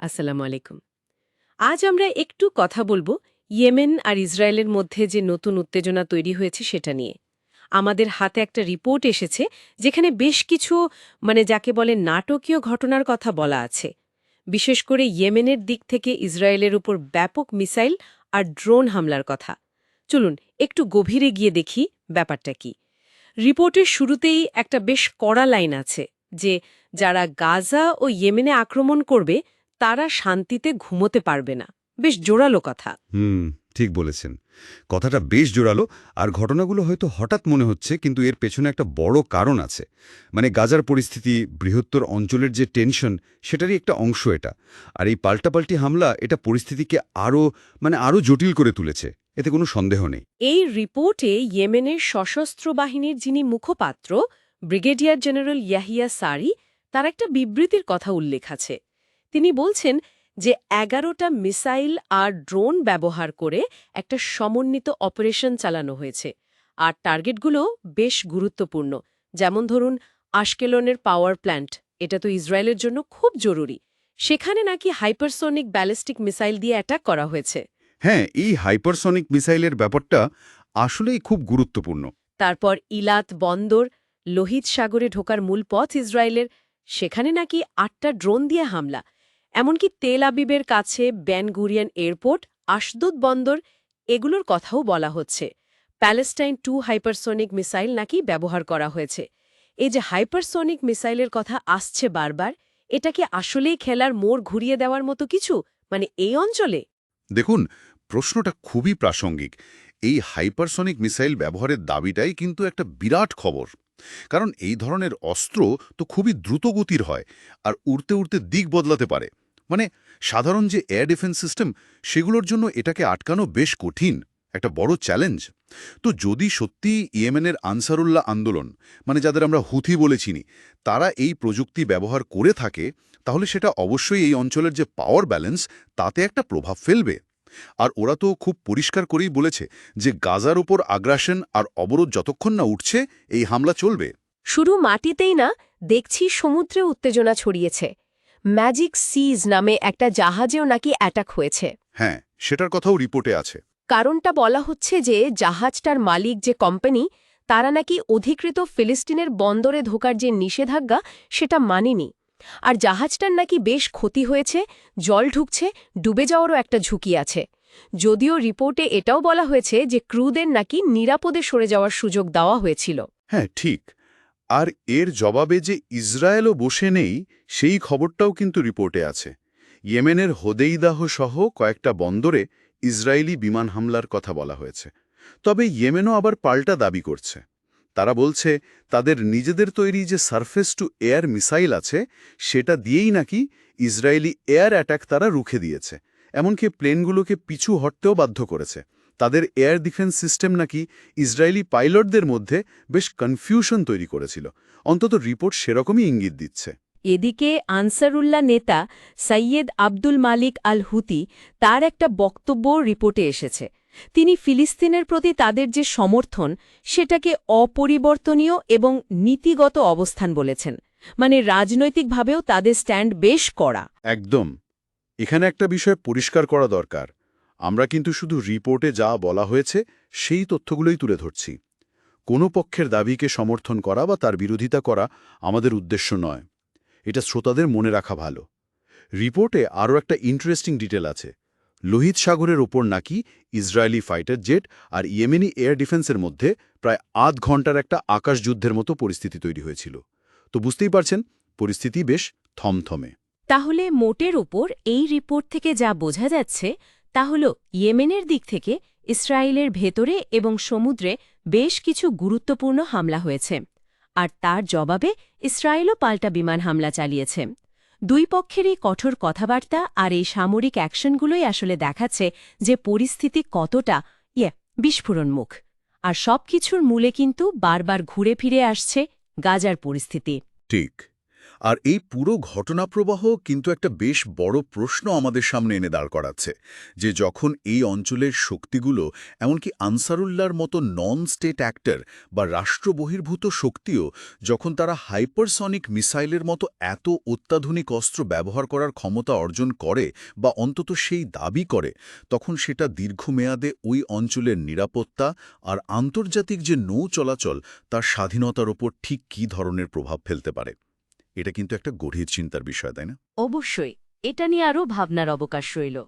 আসসালামু আলাইকুম। আজ আমরা একটু কথা বলব ইয়েমেন আর ইসরায়েলের মধ্যে যে নতুন উত্তেজনা তৈরি হয়েছে সেটা নিয়ে। আমাদের হাতে একটা রিপোর্ট এসেছে যেখানে বেশ কিছু মানে যাকে বলে নাটকীয় ঘটনার কথা বলা আছে। বিশেষ করে ইয়েমেনের দিক থেকে ইসরায়েলের উপর ব্যাপক মিসাইল আর ড্রোন হামলার কথা। চলুন, একটু গভীরে গিয়ে দেখি ব্যাপারটা কি। রিপোর্টের শুরুতেই একটা বেশ কড়া লাইন আছে যে, যারা গাজা ও ইয়েমেনে আক্রমণ করবে তারা শান্তিতে ঘুমোতে পারবে না। বেশ জোরালো কথা। হুম ঠিক বলেছেন। কথাটা বেশ জোরালো আর ঘটনাগুলো হয়তো হঠাৎ মনে হচ্ছে কিন্তু এর পেছনে একটা বড় কারণ আছে। মানে গাজার পরিস্থিতি বৃহত্তর অঞ্চলের যে টেনশন সেটারই একটা অংশ এটা। আর এই পাল্টাপাল্টি হামলা এটা পরিস্থিতিকে আরও মানে আরও জটিল করে তুলেছে। এতে কোনো সন্দেহ নেই। এই রিপোর্টে ইয়েমেনের সশস্ত্র বাহিনীর যিনি মুখপাত্র ব্রিগেডিয়ার জেনারেল ইয়াহিয়া সারি তার একটা বিবৃতির কথা উল্লেখ আছে। তিনি বলছেন যে এগারোটা মিসাইল আর ড্রোন ব্যবহার করে একটা সমন্বিত অপারেশন চালানো হয়েছে। আর টার্গেটগুলো বেশ গুরুত্বপূর্ণ। যেমন ধরুন আশকেলনের পাওয়ার প্ল্যান্ট। এটা তো ইসরায়েলের জন্য খুব জরুরি। সেখানে নাকি হাইপারসোনিক ব্যালিস্টিক মিসাইল দিয়ে অ্যাটাক করা হয়েছে। হ্যাঁ এই হাইপারসনিক মিসাইলের ব্যাপারটা আসলেই খুব গুরুত্বপূর্ণ। তারপর ইলাত বন্দর লোহিত সাগরে ঢোকার মূল পথ ইসরায়েলের। সেখানে নাকি আটটা ড্রোন দিয়ে হামলা। এমনকি তেল আবিবের কাছে ব্যানগুরিয়ান এয়ারপোর্ট, আশদুদ বন্দর এগুলোর কথাও বলা হচ্ছে। প্যালেস্টাইন টু হাইপারসোনিক মিসাইল নাকি ব্যবহার করা হয়েছে। এই যে হাইপারসোনিক মিসাইলের কথা আসছে বারবার, এটা কি আসলেই খেলার মোড় ঘুরিয়ে দেওয়ার মতো কিছু? মানে এই অঞ্চলে? দেখুন, প্রশ্নটা খুবই প্রাসঙ্গিক। এই হাইপারসনিক মিসাইল ব্যবহারের দাবিটাই কিন্তু একটা বিরাট খবর। কারণ এই ধরনের অস্ত্র তো খুবই দ্রুতগতির হয়, আর উড়তে উড়তে দিক বদলাতে পারে। মানে সাধারণ যে এয়ার ডিফেন্স সিস্টেম সেগুলোর জন্য এটাকে আটকানো বেশ কঠিন, একটা বড় চ্যালেঞ্জ তো যদি সত্যি ইয়েমেনের আনসারুল্লাহ আন্দোলন মানে যাদের আমরা হুথি বলে চিনি, তারা এই প্রযুক্তি ব্যবহার করে থাকে, তাহলে সেটা অবশ্যই এই অঞ্চলের যে পাওয়ার ব্যালেন্স তাতে একটা প্রভাব ফেলবে। আর ওরা তো খুব পরিষ্কার করেই বলেছে যে গাজার ওপর আগ্রাসন আর অবরোধ যতক্ষণ না উঠছে, এই হামলা চলবে। শুধু মাটিতেই না, দেখছি সমুদ্রে উত্তেজনা ছড়িয়েছে। ম্যাজিক সিজ নামে একটা জাহাজেও নাকি অ্যাটাক হয়েছে। হ্যাঁ সেটার কথাও রিপোর্টে আছে। কারণটা বলা হচ্ছে যে জাহাজটার মালিক যে কোম্পানি তারা নাকি অধিকৃত ফিলিস্তিনের বন্দরে ঢোকার যে নিষেধাজ্ঞা সেটা মানেনি। আর জাহাজটার নাকি বেশ ক্ষতি হয়েছে জল ঢুকছে ডুবে যাওয়ারও একটা ঝুঁকি আছে। যদিও রিপোর্টে এটাও বলা হয়েছে যে ক্রুদের নাকি নিরাপদে সরে যাওয়ার সুযোগ দেওয়া হয়েছিল। হ্যাঁ ঠিক। আর এর জবাবে যে ইসরায়েলও বসে নেই, সেই খবরটাও কিন্তু রিপোর্টে আছে। ইয়েমেনের হোদেইদাহ সহ কয়েকটা বন্দরে ইসরায়েলি বিমান হামলার কথা বলা হয়েছে। তবে ইয়েমেনও আবার পাল্টা দাবি করছে। তারা বলছে, তাদের নিজেদের তৈরি যে সারফেস টু এয়ার মিসাইল আছে, সেটা দিয়েই নাকি ইসরায়েলি এয়ার অ্যাটাক তারা রুখে দিয়েছে। এমনকি প্লেনগুলোকে পিছু হটতেও বাধ্য করেছে। তাদের এয়ার ডিফেন্স সিস্টেম নাকি ইসরায়েলি পাইলটদের মধ্যে বেশ কনফিউশন তৈরি করেছিল। অন্তত রিপোর্ট সেরকমই ইঙ্গিত দিচ্ছে। এদিকে আনসারুল্লাহ নেতা সৈয়দ আব্দুল মালিক আল হুতি তার একটা বক্তব্য রিপোর্টে এসেছে। তিনি ফিলিস্তিনের প্রতি তাদের যে সমর্থন সেটাকে অপরিবর্তনীয় এবং নীতিগত অবস্থান বলেছেন। মানে রাজনৈতিকভাবেও তাদের স্ট্যান্ড বেশ কড়া। একদম। এখানে একটা বিষয় পরিষ্কার করা দরকার। আমরা কিন্তু শুধু রিপোর্টে যা বলা হয়েছে, সেই তথ্যগুলোই তুলে ধরছি। কোনো পক্ষের দাবিকে সমর্থন করা বা তার বিরোধিতা করা আমাদের উদ্দেশ্য নয়। এটা শ্রোতাদের মনে রাখা ভালো। রিপোর্টে আরও একটা ইন্টারেস্টিং ডিটেল আছে। লোহিত সাগরের ওপর নাকি ইসরায়েলি ফাইটার জেট আর ইয়েমেনি এয়ার ডিফেন্সের মধ্যে প্রায় আধ ঘণ্টার একটা আকাশযুদ্ধের মতো পরিস্থিতি তৈরি হয়েছিল। তো বুঝতেই পারছেন, পরিস্থিতি বেশ থমথমে। তাহলে মোটের ওপর এই রিপোর্ট থেকে যা বোঝা যাচ্ছে তা হল ইয়েমেনের দিক থেকে ইসরায়েলের ভেতরে এবং সমুদ্রে বেশ কিছু গুরুত্বপূর্ণ হামলা হয়েছে, আর তার জবাবে ইসরায়েলও পাল্টা বিমান হামলা চালিয়েছে। দুই পক্ষেরই কঠোর কথাবার্তা আর এই সামরিক অ্যাকশনগুলোই আসলে দেখাচ্ছে যে পরিস্থিতি কতটা ইয়ে বিস্ফোরণমুখ। আর সবকিছুর মূলে কিন্তু বারবার ঘুরে ফিরে আসছে গাজার পরিস্থিতি। ঠিক। আর এই পুরো ঘটনাপ্রবাহ কিন্তু একটা বেশ বড় প্রশ্ন আমাদের সামনে এনে দাঁড় করাচ্ছে, যে যখন এই অঞ্চলের শক্তিগুলো, এমনকি আনসারুল্লাহর মতো নন স্টেট অ্যাক্টর বা রাষ্ট্রবহির্ভূত শক্তিও, যখন তারা হাইপারসনিক মিসাইলের মতো এত অত্যাধুনিক অস্ত্র ব্যবহার করার ক্ষমতা অর্জন করে বা অন্তত সেই দাবি করে, তখন সেটা দীর্ঘমেয়াদে ওই অঞ্চলের নিরাপত্তা আর আন্তর্জাতিক যে নৌ চলাচল, তার স্বাধীনতার ওপর ঠিক কী ধরনের প্রভাব ফেলতে পারে? এটা কিন্তু একটা গভীর চিন্তার বিষয়, তাই না? অবশ্যই। এটা নিয়ে আরও ভাবনার অবকাশ রইল।